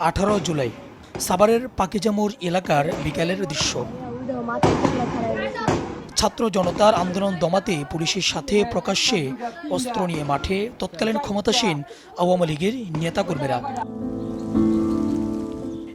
আঠারো জুলাই, সাভারের পাকিজামুর এলাকার বিকালের দৃশ্য। ছাত্র জনতার আন্দোলন দমাতে পুলিশের সাথে প্রকাশ্যে অস্ত্র নিয়ে মাঠে তৎকালীন ক্ষমতাসীন আওয়ামী লীগের নেতাকর্মীরা।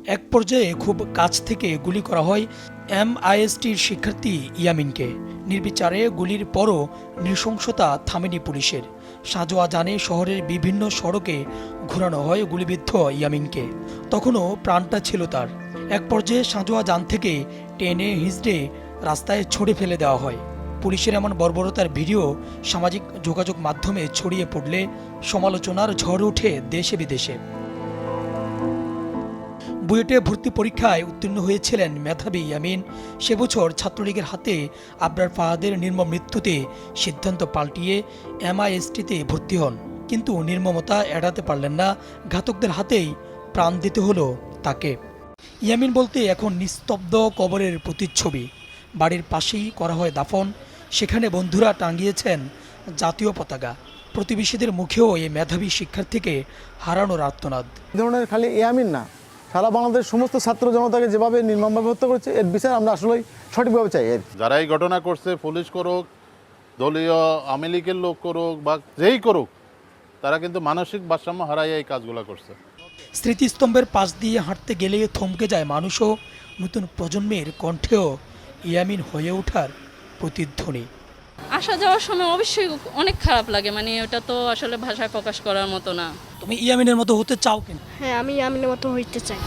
এক পর্যায়ে খুব কাছ থেকে গুলি করা হয় এমআইএসটির শিক্ষার্থী ইয়ামিনকে। নির্বিচারে গুলির পরও নৃশংসতা থামেনি পুলিশের। সাজোয়া জানে শহরের বিভিন্ন সড়কে ঘোরানো হয় গুলিবিদ্ধ ইয়ামিনকে। তখনও প্রাণটা ছিল তার। এক পর্যায়ে সাজোয়া যান থেকে টেনে হিজড়ে রাস্তায় ছড়ে ফেলে দেওয়া হয়। পুলিশের এমন বর্বরতার ভিডিও সামাজিক যোগাযোগ মাধ্যমে ছড়িয়ে পড়লে সমালোচনার ঝড় ওঠে দেশে বিদেশে। বুয়েটে ভর্তি পরীক্ষায় উত্তীর্ণ হয়েছিলেন মেধাবী ইয়ামিন সে বছর ছাত্রলীগের হাতে আবরার ফাহাদের নির্মম মৃত্যুতে সিদ্ধান্ত পাল্টিয়ে এমআইএসটিতে ভর্তি হন। কিন্তু নির্মমতা এড়াতে পারলেন না। ঘাতকদের হাতেই প্রাণ দিতে হলো তাকে। ইয়ামিন বলতে এখন নিস্তব্ধ কবরের প্রতিচ্ছবি। বাড়ির পাশেই করা হয় দাফন। সেখানে বন্ধুরা টাঙ্গিয়েছেন জাতীয় পতাকা। প্রতিবেশীদের মুখেও এই মেধাবী শিক্ষার্থীকে হারানোর এই ধরনের খালি ইয়ামিন না। সারা বাংলাদেশ সমস্ত ছাত্র জনতাকে যেভাবে নির্মমভাবে হত্যা করছে এর বিচার আমরা আসলেই সঠিকভাবে চাই এর। যারা এই ঘটনা করছে পুলিশ করুক দলীয় আওয়ামী লীগের লোক করুক বা যেই করুক তারা কিন্তু মানসিক ভারসাম্য হারাইয়া এই কাজগুলো করছে স্মৃতিস্তম্ভের পাশ দিয়ে হাঁটতে গেলে থমকে যায় মানুষও নতুন প্রজন্মের কণ্ঠেও ইয়ামিন হয়ে ওঠার প্রতিধ্বনি আসা যাওয়ার সময় অবশ্যই অনেক খারাপ লাগে মানে ওটা তো আসলে ভাষায় প্রকাশ করার মতো না। তুমি ইয়ামিনের মতো হতে চাও কিনা? হ্যাঁ আমি ইয়ামিনের মতো হইতে চাই।